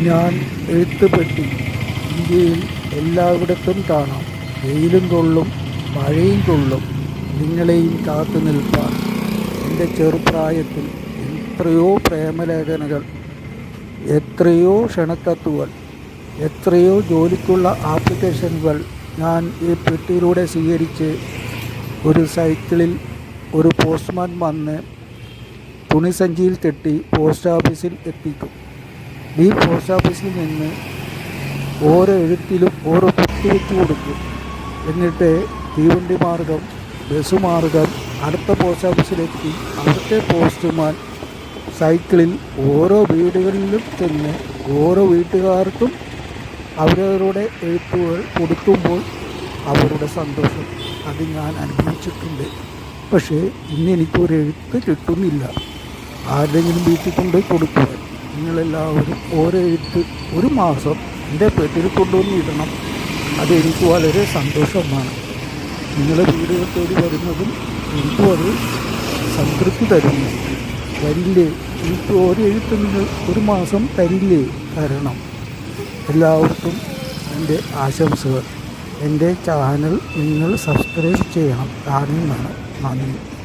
ഞാൻ എഴുത്തുപെട്ടി. ഇന്ത്യയിൽ എല്ലായിടത്തും കാണാം. വെയിലും കൊള്ളും മഴയും കൊള്ളും. നിങ്ങളെയും കാത്തു നിൽപ്പാൻ. എന്റെ ചെറുപ്രായത്തിൽ എത്രയോ പ്രേമലേഖനകൾ എത്രയോ ക്ഷണക്കത്തുകൾ എത്രയോ ജോലിക്കുള്ള ആപ്ലിക്കേഷനുകൾ ഞാൻ ഈ പെട്ടിയിലൂടെ സ്വീകരിച്ച് ഒരു സൈക്കിളിൽ ഒരു പോസ്റ്റ്മാൻ വന്ന് തുണിസഞ്ചിയിൽ കെട്ടി പോസ്റ്റ് ഓഫീസിൽ എത്തിക്കും. ഈ പോസ്റ്റ് ഓഫീസിൽ നിന്ന് ഓരോ എഴുത്തിലും ഓരോ കുത്തി വെച്ച് കൊടുക്കും. എന്നിട്ട് തീവണ്ടി മാർഗം ബസ് മാർഗം അടുത്ത പോസ്റ്റ് ഓഫീസിലെത്തി അവിടുത്തെ പോസ്റ്റുമാൻ സൈക്കിളിൽ ഓരോ വീടുകളിലും ചെന്ന് ഓരോ വീട്ടുകാർക്കും അവരവരുടെ എഴുത്തുകൾ കൊടുക്കുമ്പോൾ അവരുടെ സന്തോഷം. അത് ഞാൻ അനുഭവിച്ചിട്ടുണ്ട്. പക്ഷേ ഇന്ന് എനിക്കൊരു എഴുത്ത് കിട്ടുന്നില്ല. ആരുടെങ്കിലും വീട്ടിൽ കൊണ്ടുപോയി കൊടുക്കുക നിങ്ങളെല്ലാവരും ഓരോ എഴുത്ത് ഒരു മാസം എന്റെ പെട്ടിൽ കൊണ്ടുവന്ന് ഇടണം. അതെനിക്ക് വളരെ സന്തോഷമാണ്. നിങ്ങളെ വീടുകൾ തേടി വരുന്നതും എനിക്കും അത് സംതൃപ്തി തരുന്നു. തരില്ലേ? എനിക്ക് ഓരോ എഴുത്ത് നിങ്ങൾ ഒരു മാസം തരില്ലേ? തരണം. എല്ലാവർക്കും എന്റെ ആശംസകൾ. എന്റെ ചാനൽ നിങ്ങൾ സബ്സ്ക്രൈബ് ചെയ്യണം. കാണുന്നതാണ് നന്ദി.